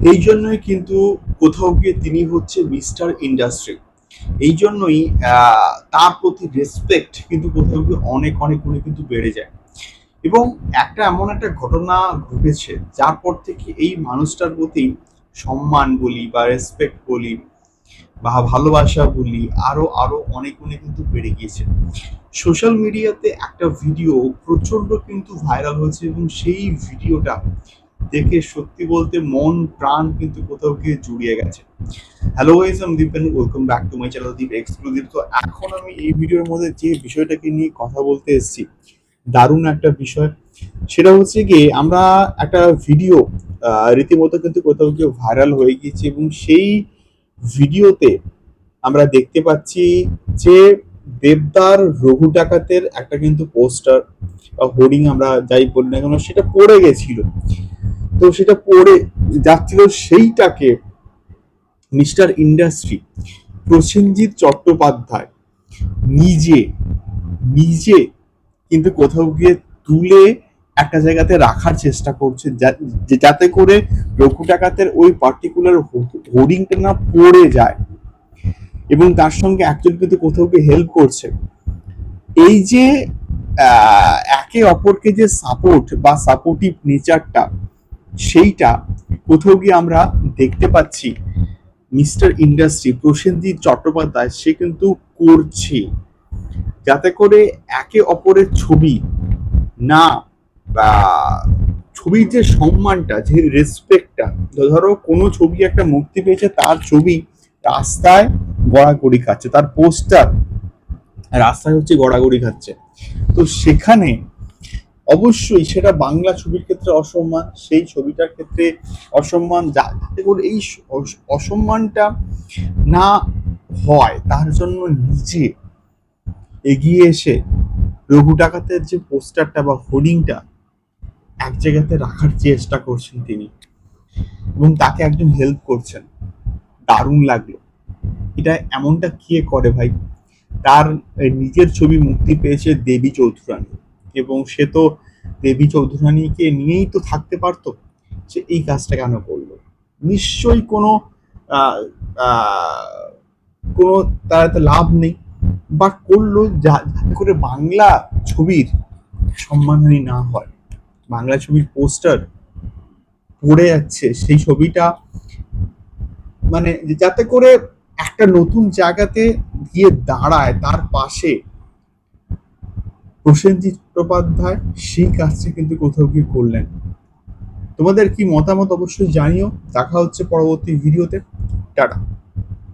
এই জন্যই কিন্তু কোথাও গিয়ে তিনি হচ্ছে মিস্টার ইন্ডাস্ট্রি। এই জন্যই তার প্রতি রেসপেক্ট কিন্তু কোথাও গিয়ে অনেক অনেক গুণে কিন্তু বেড়ে যায়। এবং একটা এমন একটা ঘটনা ঘটেছে, যার পর থেকে এই মানুষটার প্রতি সম্মান বলি বা রেসপেক্ট বলি বা ভালোবাসা বলি আরও আরও অনেক গুণে কিন্তু বেড়ে গিয়েছে। সোশ্যাল মিডিয়াতে একটা ভিডিও প্রচণ্ড কিন্তু ভাইরাল হয়েছে এবং সেই ভিডিওটা দেখে সত্যি বলতে মন, প্রাণ কিন্তু কোথাও গিয়ে জুড়িয়ে গেছে। হ্যালো গাইস আমি Dipen welcome back to my channel Deep exclusive তো এখন আমি এই ভিডিওর মধ্যে যে বিষয়টাকে নিয়ে কথা বলতে এসেছি, দারুণ একটা বিষয়। সেটা হচ্ছে গিয়ে আমরা একটা ভিডিও রীতিমতো কিন্তু কোথাও গিয়ে ভাইরাল হয়ে গিয়েছে এবং সেই ভিডিওতে আমরা দেখতে পাচ্ছি যে দেবদার রঘু ডাকাতের একটা কিন্তু পোস্টার বা হোর্ডিং আমরা যাই বলি না কেন, সেটা পড়ে গেছিল। তো সেটা পড়ে যাচ্ছিল সেইটাকে মিস্টার ইন্ডাস্ট্রি প্রসেনজিৎ চট্টোপাধ্যায় নিজে নিজে কিন্তু কোথাও গিয়ে তুলে একটা জায়গাতে রাখার চেষ্টা করছে যাতে করে লক্ষ ডাকাতের ওই পার্টিকুলার হোর্ডিংটা না পড়ে যায়। এবং তার সঙ্গে একজন কিন্তু কোথাও গিয়ে হেল্প করছে। এই যে একে অপরকে যে সাপোর্ট বা সাপোর্টিভ নেচারটা সেইটা কোথাও গিয়ে আমরা দেখতে পাচ্ছি। মিস্টার ইন্ডাস্ট্রি প্রসেনজিৎ চট্টোপাধ্যায়, সে কিন্তু করছে। যাতে করে একে অপরের ছবি না, বা ছবির যে সম্মানটা, যে রেসপেক্টটা ধরো কোনো ছবি একটা মুক্তি পেয়েছে, তার ছবি রাস্তায় গড়াগড়ি খাচ্ছে, তার পোস্টার রাস্তায় হচ্ছে গড়াগড়ি খাচ্ছে। তো সেখানে অবশ্যই সেটা বাংলা ছবির ক্ষেত্রে অসম্মান, সেই ছবিটার ক্ষেত্রে অসম্মান যাতে করে এই অসম্মানটা না হয়, তার জন্য নিজে এগিয়ে এসে রঘু ডাকাতের যে পোস্টারটা বা হোর্ডিংটা এক জায়গাতে রাখার চেষ্টা করছেন তিনি এবং তাকে একজন হেল্প করছেন। দারুণ লাগল। এটা এমনটা কে করে ভাই? তার নিজের ছবি মুক্তি পেয়েছে দেবী চৌধুরানী। এবং সে তো দেবী চৌধুরানীকে নিয়েই তো থাকতে পারতো সে এই কাজটা কেন করল। নিশ্চয়ই কোনো কোনো তার লাভ নেই। বা করল যা- যাতে করে বাংলা ছবির সম্মানহানি না হয়। বাংলা ছবির পোস্টার পড়ে যাচ্ছে সেই ছবিটা। মানে যাতে করে একটা নতুন জায়গাতে গিয়ে দাঁড়ায় তার পাশে প্রসেনজিৎ চট্টোপাধ্যায় সেই কাজটি কিন্তু কোথাও গিয়ে করলেন। তোমাদের কি মতামত অবশ্যই জানিও। দেখা হচ্ছে পরবর্তী ভিডিওতে। টাটা।